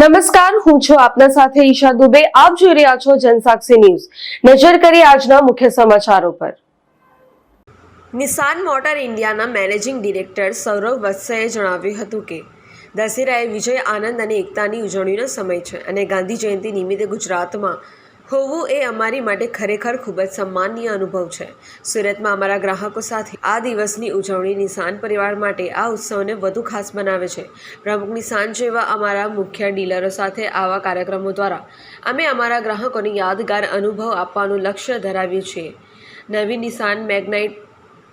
નમસ્કાર, હું છું આપના સાથે ઈશા દુબે. આપ જોઈ રહ્યા છો જનસાક્ષી ન્યૂઝ. નજર કરી આજના મુખ્ય સમાચારો પર. નિસાન મોટર ઇન્ડિયાના મેનેજિંગ ડિરેક્ટર સૌરવ વત્સએ જણાવ્યું હતું કે દશેરા એ વિજય, આનંદ અને એકતાની ઉજવણીનો સમય છે અને ગાંધી જયંતિ નિમિત્તે ગુજરાતમાં હોવું એ અમારી માટે ખરેખર ખૂબ જ સન્માનનીય અનુભવ છે. સુરતમાં અમારા ગ્રાહકો સાથે આ દિવસની ઉજવણી નિશાન પરિવાર માટે આ ઉત્સવને વધુ ખાસ બનાવે છે. પ્રમુખ નિશાન જેવા અમારા મુખ્ય ડીલરો સાથે આવા કાર્યક્રમો દ્વારા અમે અમારા ગ્રાહકોને યાદગાર અનુભવ આપવાનું લક્ષ્ય ધરાવ્યું છે નવી નિશાન મેગ્નાઇટ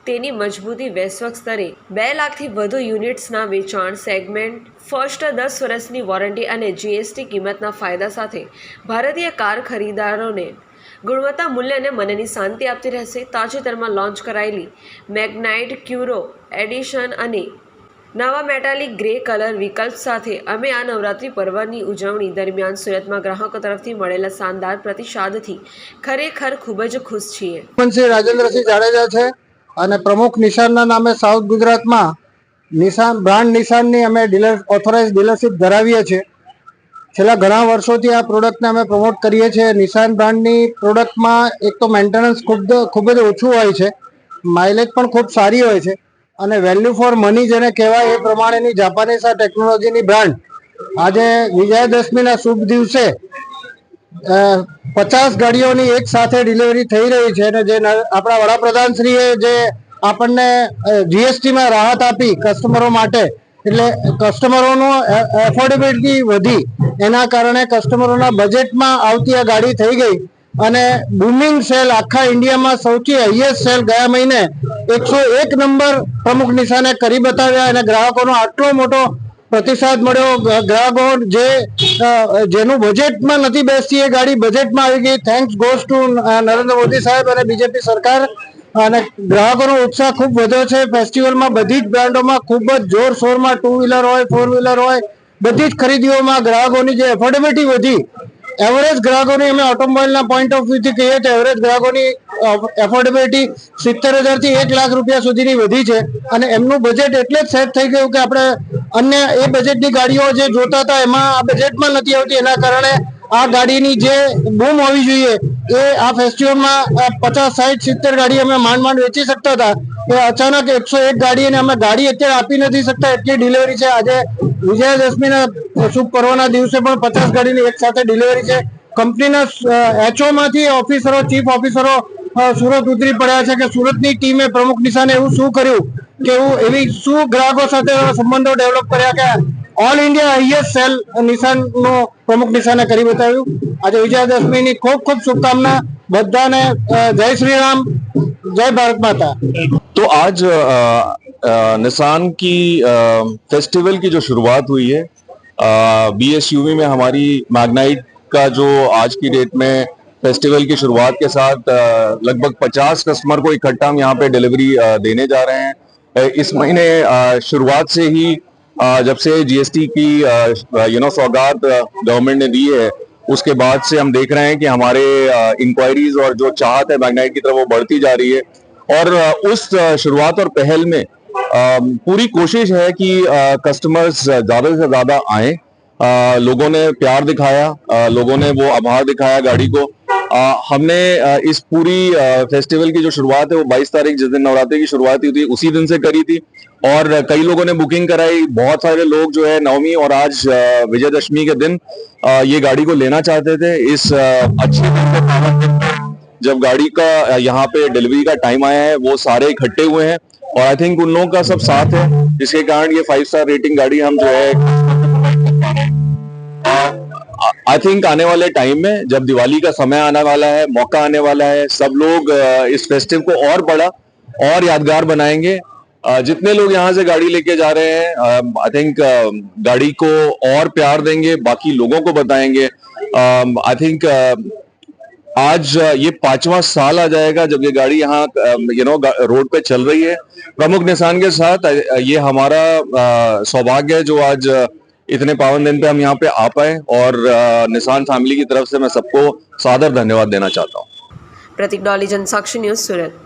તેની મજબૂતી વૈશ્વિક સ્તરે બે લાખથી વધુ યુનિટ્સના વેચાણ, સેગમેન્ટ, ફર્સ્ટ દસ વર્ષની વોરંટી અને જીએસટી કિંમતના ફાયદા સાથે ભારતીય કાર ખરીદારોને ગુણવત્તા, મૂલ્ય અને મનની શાંતિ આપતી રહેશે. તાજેતરમાં લોન્ચ કરાયેલી મેગ્નાઇટ ક્યુરો એડિશન અને નવા મેટાલિક ગ્રે કલર વિકલ્પ સાથે અમે આ નવરાત્રિ પર્વની ઉજવણી દરમિયાન સુરતમાં ગ્રાહકો તરફથી મળેલા શાનદાર પ્રતિસાદથી ખરેખર ખૂબ જ ખુશ છીએ. રાજેન્દ્રસિંહ જાડેજા છે અને પ્રમુખ નિશાનના નામે સાઉથ ગુજરાતમાં નિશાન, બ્રાન્ડ નિશાનની અમે ડીલર ઓથોરાઇઝ ડીલરશીપ ધરાવીએ છીએ. છેલ્લા ઘણા વર્ષોથી આ પ્રોડક્ટને અમે પ્રમોટ કરીએ છીએ. નિશાન બ્રાન્ડની પ્રોડક્ટમાં એક તો મેન્ટેનન્સ ખૂબ ખૂબ જ ઓછું હોય છે. માઇલેજ પણ ખૂબ સારી હોય છે. અને વેલ્યુ ફોર મની જેને કહેવાય એ પ્રમાણેની જાપાનીઝ આ ટેકનોલોજીની બ્રાન્ડ આજે વિજયાદશમીના શુભ દિવસે પચાસ ગાડીઓની એક સાથે ડિલિવરી થઈ રહી છે અને જે આપણા વડાપ્રધાનશ્રીએ જે આપણને જીએસટીમાં રાહત આપી કસ્ટમરો માટે, એટલે કસ્ટમરોનું એફોર્ડેબિલિટી વધી, એના કારણે કસ્ટમરોના બજેટમાં આવતી આ ગાડી થઈ ગઈ અને બુમિંગ સેલ આખા ઇન્ડિયામાં સૌથી હાઈએસ્ટ સેલ ગયા મહિને એકસો એક નંબર પ્રમુખ નિશાને કરી બતાવ્યા અને ગ્રાહકોનો આટલો મોટો પ્રતિસાદ મળ્યો. ગ્રાહકો જે જેનું બજેટમાં નથી બેસતી એ ગાડી બજેટમાં આવી ગઈ. Thanks goes to Narendra Modi સાહેબ અને બીજેપી સરકાર. અને ગ્રાહકોનો ઉત્સાહ ખૂબ વધ્યો છે. ફેસ્ટિવલમાં બધી જ બ્રાન્ડોમાં ખૂબ જ જોરશોરમાં ટુ વ્હીલર હોય ફોર વ્હીલર હોય, બધી જ ખરીદીઓમાં ગ્રાહકોની જે એફોર્ડેબિલિટી વધી. એવરેજ ગ્રાહકોની અમે ઓટોમોબાઈલના પોઈન્ટ ઓફ વ્યૂથી કહીએ તો એવરેજ ગ્રાહકોની એફોર્ડેબિલિટી સિત્તેર હજારથી એક લાખ રૂપિયા સુધીની વધી છે. અને એમનું બજેટ એટલે જ સેટ થઈ ગયું કે આપણે અન્ય એ બજેટની ગાડીઓ જે જોતા હતા, એમાં આ બજેટમાં નથી આવતી. એના કારણે આ ગાડીની જે બૂમ હોવી જોઈએ, એ આ ફેસ્ટિવલમાં પચાસ સાઠ સિત્તેર ગાડી અમે માંડ માંડ વેચી શકતા હતા. એ અચાનક એકસો એક ગાડી અને અમે ગાડી અત્યારે આપી નથી શકતા. એટલી ડિલિવરી છે. આજે વિજયાદશમીના શુભ પર્વના દિવસે પણ પચાસ ગાડીની એક સાથે ડિલિવરી છે. કંપનીના એચઓ માંથી ઓફિસરો ચીફ ઓફિસરો સુરત ઉતરી પડ્યા છે કે સુરતની ટીમે પ્રમુખ નિશાને એવું શું કર્યું? કે એવું એવી શું ગ્રાહકો સાથે સંબંધો ડેવલપ કર્યા કે ઓલ ઇન્ડિયા હાઈએસ્ટ સેલ નિશાનનો પ્રમુખ નિશાને કરી બતાવ્યું આજે વિજયાદશમીની ખૂબ ખૂબ શુભકામના બધાને અ, જય શ્રી રામ જય ભારત માતા तो आज अ, अ, निसान की फेस्टिवल की जो शुरुआत हुई है बी एस में हमारी मैग्नाइट का जो आज की डेट में फेस्टिवल की शुरुआत के साथ अ, लगभग 50 कस्टमर को इकट्ठा हम यहाँ पे डिलीवरी अ, देने जा रहे हैं अ, इस महीने शुरुआत से ही जब से जीएसटी की यू नो सौगात गवर्नमेंट ने दी है, उसके बाद से हम देख रहे हैं कि हमारे इंक्वायरीज और जो चाहत है मैग्नाइट की तरफ़ वो बढ़ती जा रही है। और उस शुरुआत और पहल में पूरी कोशिश है कि कस्टमर्स ज़्यादा से ज़्यादा आए। लोगों ने प्यार दिखाया लोगों ने वो आभार दिखाया गाड़ी को अ, हमने इस पूरी फेस्टिवल की जो शुरुआत है वो 22 तारीख जिस दिन नवरात्रि की शुरुआत हुई थी उसी दिन से करी थी। और कई लोगों ने बुकिंग कराई। बहुत सारे लोग जो है नवमी और आज विजयदशमी के दिन ये गाड़ी को लेना चाहते थे। इस अच्छे दिन जब गाड़ी का यहाँ पे डिलीवरी का टाइम आया है वो सारे इकट्ठे हुए हैं। और आई थिंक उन लोगों का सब साथ है। जिसके कारण ये फाइव स्टार रेटिंग गाड़ी हम जो है आई थिंक आने वाले टाइम में जब दिवाली का समय आने वाला है, मौका आने वाला है, सब लोग इस फेस्टिव को और बड़ा, और यादगार बनाएँगे। जितने लोग यहाँ से गाड़ी लेके जा रहे हैं आई थिंक गाड़ी को और प्यार देंगे, बाकी लोगों को बताएँगे। आई थिंक आज ये पांचवा साल आ जाएगा जब ये गाड़ी यहाँ यू नो रोड पे चल रही है। प्रमुख निशान के साथ ये हमारा सौभाग्य है जो आज इतने पावन दिन पे हम यहाँ पे आ पाए और निशान फैमिली की तरफ से मैं सबको सादर धन्यवाद देना चाहता हूँ प्रतीक डॉली जनसाक्षी न्यूज सूरत